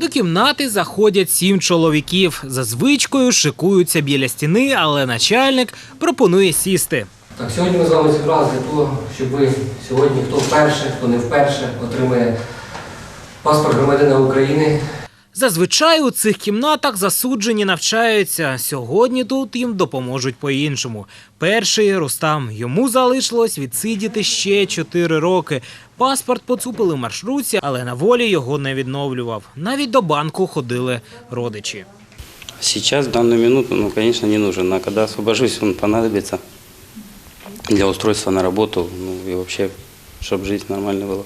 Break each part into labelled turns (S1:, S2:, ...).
S1: До кімнати заходять сім чоловіків. За звичкою шикуються біля стіни, але начальник пропонує сісти.
S2: Так, сьогодні ми з вами зібралися для того, щоб ви сьогодні, хто вперше, хто не вперше, отримає паспорт громадянина України.
S1: Зазвичай у цих кімнатах засуджені навчаються. Сьогодні тут їм допоможуть по-іншому. Перший Рустам. Йому залишилось відсидіти ще 4 роки. Паспорт поцупили в маршрутці, але на волі його не відновлював. Навіть до банку ходили родичі.
S3: Сейчас, в данную минуту, ну, конечно, не нужен. А когда освобожусь, он понадобится для устройства на работу, ну и вообще, чтобы жизнь нормально была.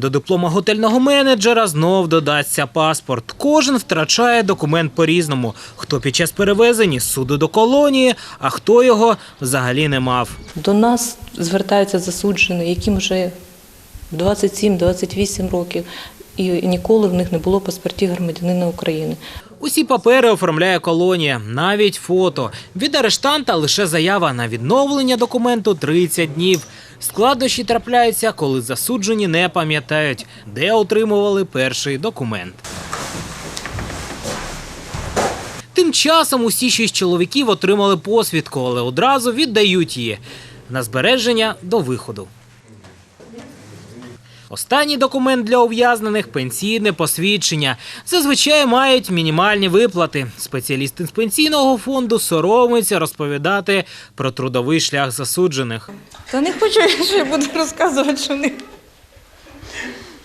S1: До диплома готельного менеджера знов додасться паспорт. Кожен втрачає документ по-різному. Хто під час перевезення з суду до колонії, а хто його взагалі не мав.
S4: До нас звертаються засуджені, яким вже 27-28 років, і ніколи в них не було паспортів громадянина України.
S1: Усі папери оформляє колонія, навіть фото. Від арештанта лише заява на відновлення документу 30 днів. Складнощі трапляються, коли засуджені не пам'ятають, де отримували перший документ. Тим часом усі шість чоловіків отримали посвідку, але одразу віддають її на збереження до виходу. Останній документ для ув'язнених пенсійне посвідчення. Зазвичай мають мінімальні виплати. Спеціалісти з пенсійного фонду соромиться розповідати про трудовий шлях засуджених.
S4: Та не хочу, що я буду розказувати, що не.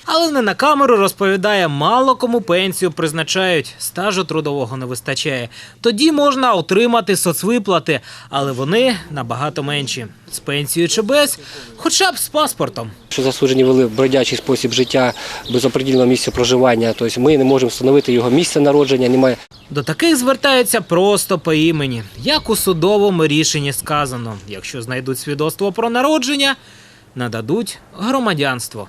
S1: Але не на камеру розповідає, мало кому пенсію призначають, стажу трудового не вистачає. Тоді можна отримати соцвиплати, але вони набагато менші. З пенсією чи без, хоча б з паспортом.
S2: Що засуджені вели бродячий спосіб життя без определеного місця проживання, тобто ми не можемо встановити його місце народження, немає
S1: До таких звертаються просто по імені, як у судовому рішенні сказано. Якщо знайдуть свідоцтво про народження, нададуть громадянство.